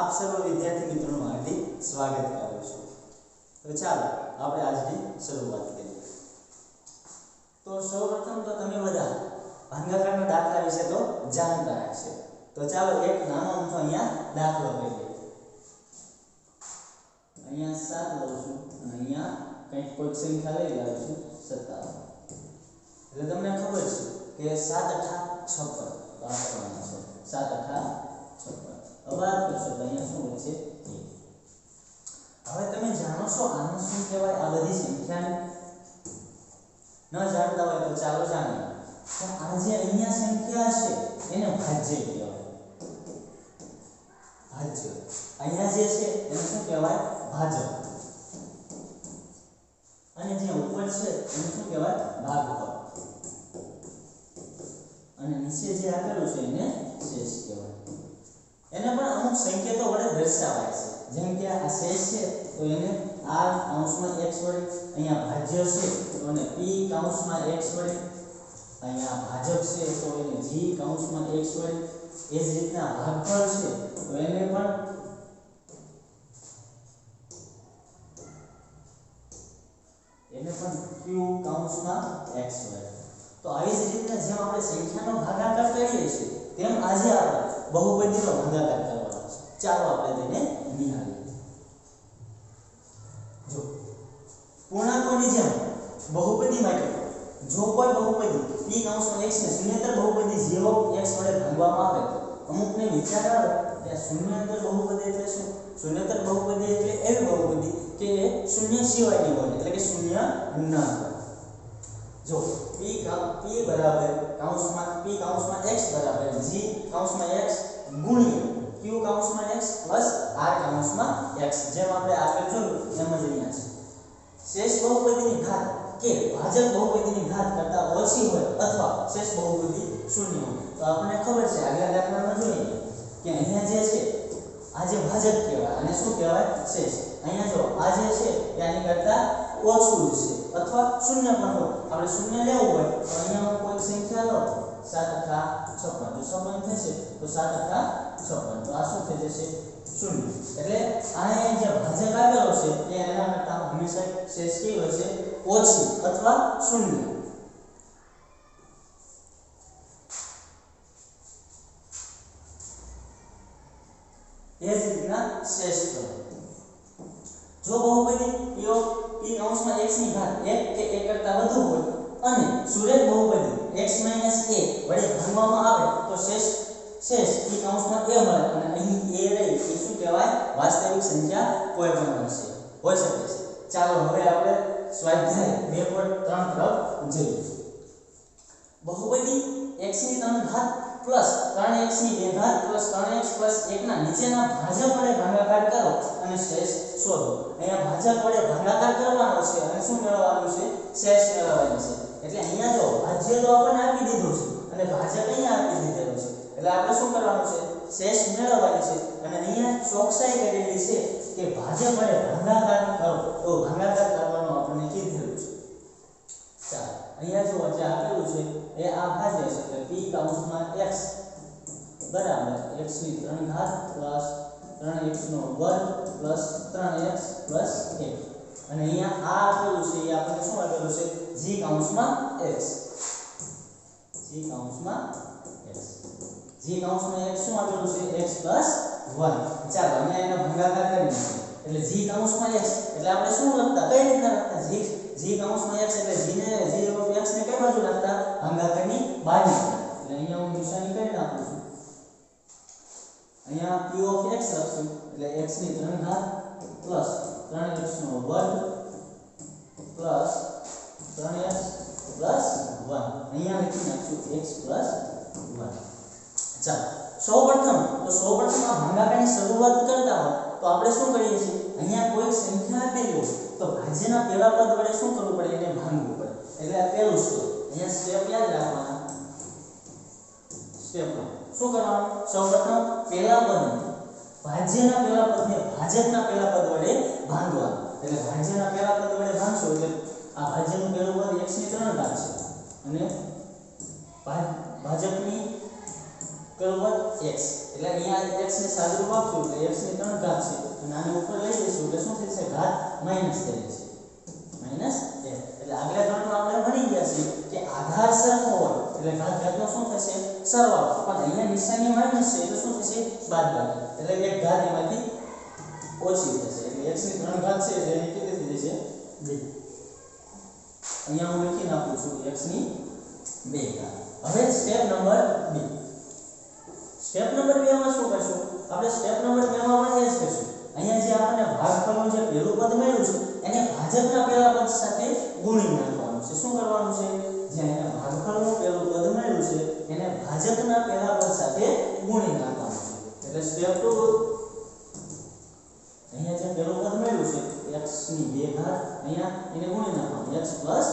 આપ સર્વ વિદ્યાર્થી મિત્રોનું હાર્દિક સ્વાગત કરું છું. તો ચાલો, આપણે આજની શરૂઆત કરીએ. તો સૌપ્રથમ તો તમે બધા ભાગાકારના દાખલા વિશે તો જાણતા હશે. તો ચાલો, એક નાનો અમથો અહીંયા દાખલો લઈએ અહીંયા સાત લઉં છું અને અહીંયા કંઈક કોઈક સંખ્યા લઈ લાવું છું, સત્તાવન. એટલે તમને ખબર છે કે સાત અઠા છપ્પન છે. સાત અઠા છપ્પન. હવે એક હવે તમે જાણો છો આને બધી સંખ્યાને ન જાણતા હોય તો ચાલો જે છે ભાજ્ય ભાજ્ય. અહીંયા જે છે, એને શું કહેવાય? ભાજક. અને જે ઉપર છે, એને શું કહેવાય? ભાગફળ. અને નીચે જે આપેલું છે, એને શેષ કહેવાય. એને પણ અમુક સંકેતો વડે દર્શાવાય છે. જેમ કે આ શેષ છે, તો એને આ કૌંસમાં x વડે, અહીંયા ભાજ્ય છે, તો એને p કૌંસમાં x વડે, અહીંયા ભાજક છે, તો એને g કૌંસમાં x વડે. એ જ રીતના ભાગફળ છે, તો એને પણ એને પણ q કૌંસમાં x વડે. તો આવી જ રીતના જેમ આપણે સંખ્યાનો ભાગાકાર કરીએ છીએ તેમ આજે આપણે બહુપદીનો ભાગાકાર કરવાનો છે. ચાલો આપણે તેને નિહાળીએ. જો પૂર્ણાંકોની જેમ બહુપદી માટે જો કોઈ બહુપદી p કૌંસમાં x ને શૂન્યતર બહુપદી 0 x વડે ભાગવામાં આવે અમુકને વિચાર આવે કે શૂન્યતર બહુપદી એટલે શું? શૂન્યતર બહુપદી એટલે એવી બહુપદી કે શૂન્ય સિવાયની હોય, એટલે કે શૂન્ય ન હોય જો p p બરાબર કૌંસમાં p કૌંસમાં x બરાબર g કૌંસમાં x ગુણ્યા q કૌંસમાં x પ્લસ r કૌંસમાં x જેમ આપણે આગળ જોયું એમ જ અહીંયા છે શેષ બહુપદીની ઘાત કે ભાજક બહુપદીની ઘાત કરતા ઓછી હોય અથવા શેષ બહુપદી શૂન્ય હોય। તો આપણને ખબર છે, આગલા દાખલામાં જોઈએ કે અહીંયા જે છે આ જે ભાજક કહેવાય. અને શું કહેવાય? શેષ. અહીંયા જો આ જે છે એ આની કરતા ઓછું જ છે. અથવા શૂન્ય પણ હોય. આપણે શૂન્ય લેવું હોય, તો અહીંયા કોઈ સંખ્યા લો સાત અઠા છપ્પન. જો છપ્પન થશે, તો સાત અઠા છપ્પન. તો આ શું થઈ જશે? શૂન્ય. એટલે આ જે ભાજક આવેલો છે, એ એના કરતા હંમેશા શેષ કેવી હોય છે? ઓછી અથવા શૂન્ય. એ જ રીતના કરો. જો બહુપદી p p કૌંસમાં x ની ઘાત 1 કે 1 કરતા વધુ હોય અને સુરેખ બહુપદી x a વડે ભાગવામાં આવે તો શેષ શેષ p કૌંસમાં a મળે અને અહીં a રહી એ શું કહેવાય? વાસ્તવિક સંખ્યા કોઈ પણ હશે હોઈ શકે છે. ચાલો હવે આપણે સ્વાધ્યાય 2.3 તરફ જઈએ બહુપદી x ની 3 ઘાત પ્લસ 3x ની ઘાત પ્લસ 3x પ્લસ 1 ના નીચેના ભાજક વડે ભાગાકાર કરો અને શેષ શોધો. અહીંયા ભાજક વડે ભાગાકાર કરવાનો છે અને શું મેળવવાનું છે? શેષ મેળવવાનું છે. એટલે અહીંયા જો ભાજ્ય તો આપણને આપી દીધું છે અને ભાજક અહીંયા આપી દીધેલો છે. એટલે આપણે શું કરવાનું છે? શેષ મેળવવાની છે. અને અહીંયા ચોકસાઈ કરેલી છે કે ભાજક વડે ભાગાકાર કરો. તો ભાગાકાર કરવાનો આપણને ચાલો અહીંયા જો જે આપેલું છે, એ આ ભાજ્ય છે. એટલે p કૌંસમાં x બરાબર x ની 3 ઘાત પ્લસ 3x નો વર્ગ પ્લસ 3x પ્લસ 1 અને અહીંયા આ આપેલું છે, એ આપણને શું આપેલું છે? g કૌંસમાં x. g કૌંસમાં x. g કૌંસમાં x શું આપેલું છે? x 1 ચાલો, અમે એનો ભાગાકાર કરી નાખીએ. એટલે g કૌંસમાં x. એટલે આપણે શું લખતા? કઈ રીતના લખતા? g g કૌંસમાં x એટલે g ને g ઓફ x ને કઈ બાજુ લખતા ભાગાકારની બાજુ એટલે અહીંયા હું નિશાની કરી નાખું છું અહીંયા p ઓફ x લખશું એટલે x ની 3 ઘાત પ્લસ 3x નો વર્ગ પ્લસ 3x પ્લસ 1 અહીંયા લખી નાખશું x પ્લસ 1 ચાલો સૌપ્રથમ તો સૌપ્રથમ આ ભાગાકારની શરૂઆત કરતા હોય તો આપણે શું કરીએ છીએ અહીંયા કોઈ સંખ્યા આપેલી હોય તો ભાજ્યના પહેલા પદ વડે શું કરવું પડે? એને ભાંગવું પડે. એટલે આ પહેલું સ્ટેપ અહીંયા સ્ટેપ યાદ રાખવાના. સ્ટેપ શું કરવાનું? સૌપ્રથમ પહેલા પદ ભાજ્યના પહેલા પદને ભાજકના પહેલા પદ વડે ભાંગવા એટલે ભાજ્યના પહેલા પદ વડે ભાંગશો એટલે આ ભાજ્યનું પહેલું પદ x ની 3 ઘાત છે. અને ભાજકની પહેલું પદ x. એટલે અહીંયા x ને સાદુરૂપ આપશું એટલે x ની 3 ઘાત છે. અને આને ઉપર લઈ જઈશું એટલે શું થશે? ઘાત માઇનસ થઈ જશે. માઇનસ એટલે આગલા ધોરણમાં આપણે ભણી ગયા છીએ કે આધાર સરખો હોય. એટલે ઘાત ઘાતનો શું થશે? સરવાળો. પણ અહીંયા નિશાની માઇનસ છે એટલે શું થશે? બાદબાકી એટલે એક ઘાત એમાંથી ઓછી થશે. એટલે x ની 3 ઘાત છે એટલે એની કેટલી થઈ જશે. 2 અહીંયા હું લખી નાખું છું x ની 2 ઘાત. હવે સ્ટેપ નંબર 2 સ્ટેપ નંબર 2 માં શું કરશું? આપણે સ્ટેપ નંબર 2 માં પણ એ જ કરશું. અહીંયા જે આપણને ભાગફળનું જે પહેલું પદ મળ્યું છે, એને ભાજકના પહેલા પદ સાથે ગુણી નાખવાનું છે. શું કરવાનું છે? જે અહીંયા ભાગફળનું પહેલું પદ મળ્યું છે, એને ભાજકના પહેલા પદ સાથે ગુણી નાખવાનું છે. એટલે સ્ટેપ 2 અહીંયા જે પહેલું પદ મળ્યું છે, x ની 2 ઘાત, અહીંયા એને ગુણી નાખવાનું, x 1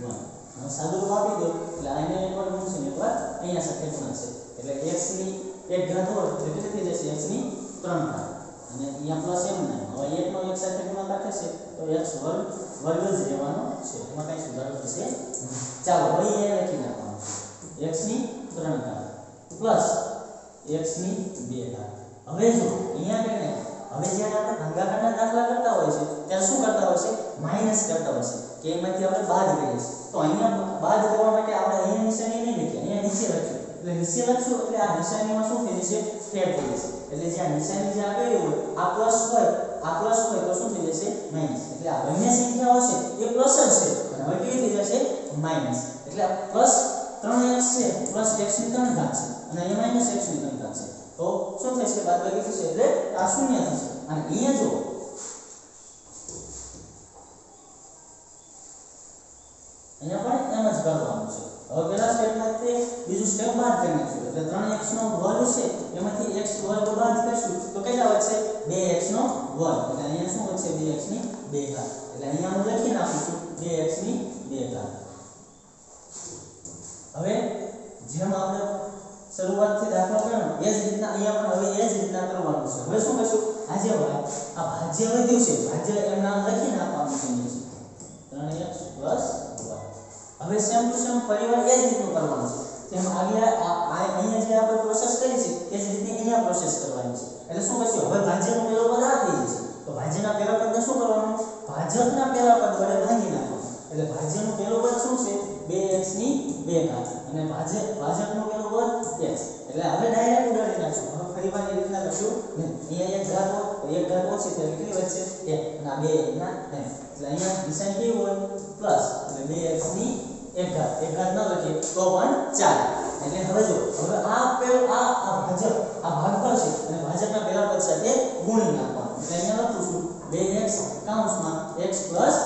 હવે સાદુરૂપ આપી દો, એટલે આને એકવાર ગુણશે ને એકવાર અહીંયા સાથે ગુણાશે એટલે x ની એક ઘાત હોય, તો કેટલી થઈ જશે? x ની 3 ઘાત અને અહીંયા પ્લસ એમ ને હવે 1 નો 1 સાથે ગુણાકાર થશે તો x વર્ગ વર્ગ જ રહેવાનો છે. એમાં કઈ સુધારો થશે ચાલો, હવે એ લખી નાખવાનું. x ની 3 ઘાત પ્લસ x ની 2 ઘાત હવે જો, અહીંયા કે નહીં? હવે જ્યારે આપણે ભાગાકારના દાખલા કરતા હોય છે ત્યારે શું કરતા હોય છે? માઇનસ કરતા હોય છે, કે એમાંથી આપણે બાદ કરીએ છીએ. તો અહીંયા બાદ કરવા માટે આપણે અહીંયા નિશાની નહીં લખીએ, અહીંયા નીચે લખ્યું એટલે નીચે લખશું, એટલે આ નિશાનીમાં શું થઈ જશે? ફેર થઈ જશે. એટલે જે આ નિશાની જે આપેલી હોય, આ પ્લસ હોય, આ પ્લસ હોય, તો શું થઈ જશે? માઇનસ એટલે આ બંને સંખ્યાઓ છે, એ પ્લસ જ છે. અને હવે કેવી થઈ જશે? માઇનસ એટલે પ્લસ 3x છે પ્લસ x ની 3 ઘાત છે. અને અહીંયા માઇનસ x ની 3 ઘાત છે. તો શું થશે? બાદબાકી થશે એટલે આ શૂન્ય થશે. અને અહીંયા જો અહીંયા પણ એમ જ કરવાનું છે. હવે પહેલા સ્ટેપમાં તે બીજું સ્ટેપ બાદ કરી છે. એટલે 3x નો વર્ગ છે, એમાંથી x વર્ગ બાદ કરશું, તો કેટલા વધશે? 2x નો વર્ગ. એટલે અહીંયા શું વધશે? 2x ની 2 ઘાત. એટલે અહીંયા હું લખી નાખું છું 2x ની 2 ઘાત. હવે જેમ આપણે શરૂઆતથી દાખલો કર્યો એ જ રીતના અહીંયા પણ હવે એ જ રીતના કરવાનું છે. હવે શું કરશું? આજે જે આ ભાજ્ય વધ્યું છે? ભાજ્ય એમ નામ લખી નાખવાનું છે નીચે 3x 1 હવે સેમ ટુ સેમ પરિવાર એ જ રીતનું કરવાનું છે. તેમ આગલા અહીંયા જે આપણે પ્રોસેસ કરી છે, એ જ રીતે અહીંયા પ્રોસેસ કરવાની છે. એટલે શું કરશું? હવે ભાજ્યનો પહેલો પદ આ થઈ જશે તો ભાજ્યના પહેલા પદને શું કરવાનું? ભાજકના પહેલા પદ વડે ભાગી નાખવાનું. એટલે ભાજ્યનો પહેલો પદ શું છે? 2x ની 2 ઘાત. અને ભાજ્ય ભાજકનો પહેલો પદ x. એટલે હવે ડાયરેક્ટ ઉડાડી નાખશું. હવે ફરીવાર એ રીતના કરશું. અહીંયા એક ઘાત હોય, તો એક ઘાત ઓછી થાય કેટલી વધશે? 1 અને આ બે ના નહીં એટલે અહીંયા નિશાન કેવી હોય પ્લસ એટલે 2x ની 1 ઘાત. 1 ઘાત ન લખીએ, તો પણ ચાલે. એટલે હવે જો હવે આ પહેલો, આ આ ભાજક, આ ભાગફળ છે. અને ભાજકના પહેલા પદ સાથે ગુણી નાખવાનું. એટલે અહીંયા લખું છું 2x કૌંસમાં x 1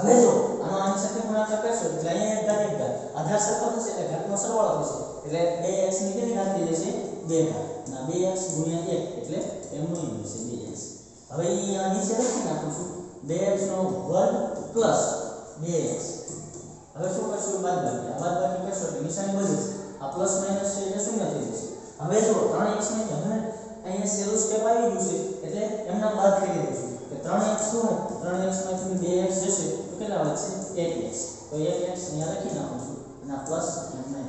હવે જો, આનો આની સાથે ગુણાકાર કરશો, એટલે અહીંયા એક ઘાત એક ઘાત આધાર સરખો થશે એટલે ઘાતનો સરવાળો થશે. એટલે 2x ની કેટલી ઘાત થઈ જશે બે ઘાત. ના 2x ગુણ્યા એક, એટલે એમનું છે થશે 2x હવે અહીંયા નીચે લખી નાખું છું. 2x નો વર્ગ પ્લસ 2x હવે શું કરશું બાદબાકી આ બાદબાકી કરશો એટલે નિશાની બદલશે આ પ્લસ માઇનસ છે એટલે શૂન્ય થઈ જશે હવે જો 3x ને હવે અહીંયા સેલું સ્ટેપ આવી ગયું છે એટલે એમના બાદ કરી દઈશું કે 3x શું હોય 3x માંથી 2x જશે તો કેટલા વધશે 1x તો 1x અહીંયા લખી નાખું છું અને આ પ્લસ એમને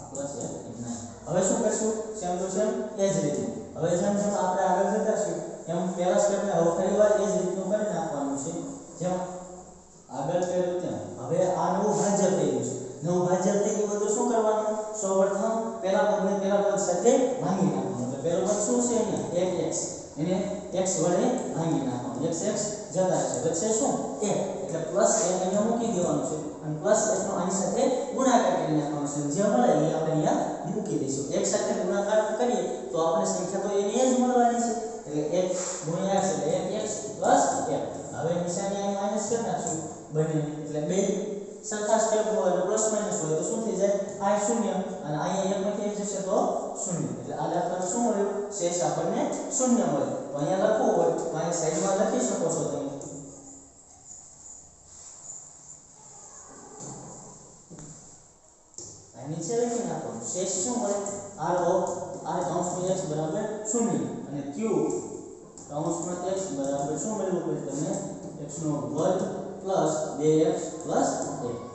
આ પ્લસ એમને હવે શું કરશું સેમ ટુ સેમ એ જ રીતે. હવે જેમ આપણે આગળ જતા છીએ, એમ પહેલા સ્ટેપને હવે ફરીવાર એ જ રીતનું કરી નાખવાનું છે. જેમ આગળ કર્યું તેમ. હવે આ નવું ભાજ્ય ગયું છે. નવું ભાજ્ય થઈ ગયું તો શું કરવાનું? સૌપ્રથમ પહેલા પદને પહેલા પદ સાથે ભાંગી નાખવાનું. એટલે પહેલો પદ શું છે અહીંયા? 1x એને x વડે ભાંગી નાખવાનું. x x જતા છે વચ્ચે શું? 1 એટલે પ્લસ એ અહીંયા મૂકી દેવાનું છે. અને પ્લસ x નો આની સાથે ગુણાકાર કરી નાખવાનો છે. જે મળે એ આપણે અહીંયા મૂકી દઈશું. x સાથે ગુણાકાર કરીએ તો આપણે સંખ્યા તો એની એ જ મળવાની છે એટલે 1 ગુણ્યા x એટલે 1x 1 હવે નિશાની અહીં માઇનસ કરી નાખશું બંને એટલે બે સરખા સ્ટેપ હોય એટલે પ્લસ માઇનસ હોય તો શું થઈ જાય આ શૂન્ય અને અહીંયા એકમાંથી એક જશે તો શૂન્ય એટલે આ દાખલામાં શું મળ્યું શેષ આપણને શૂન્ય મળે તો અહીંયા લખવું હોય તો અહીંયા સાઈડમાં લખી શકો છો તમે આ નીચે લખી નાખવાનું શેષ શું મળે r ઓફ r કૌંસમાં x બરાબર 0 અને q કૌંસમાં x બરાબર શું મળ્યું પછી તમને x નો વર્ગ પ્લસ 2x પ્લસ 1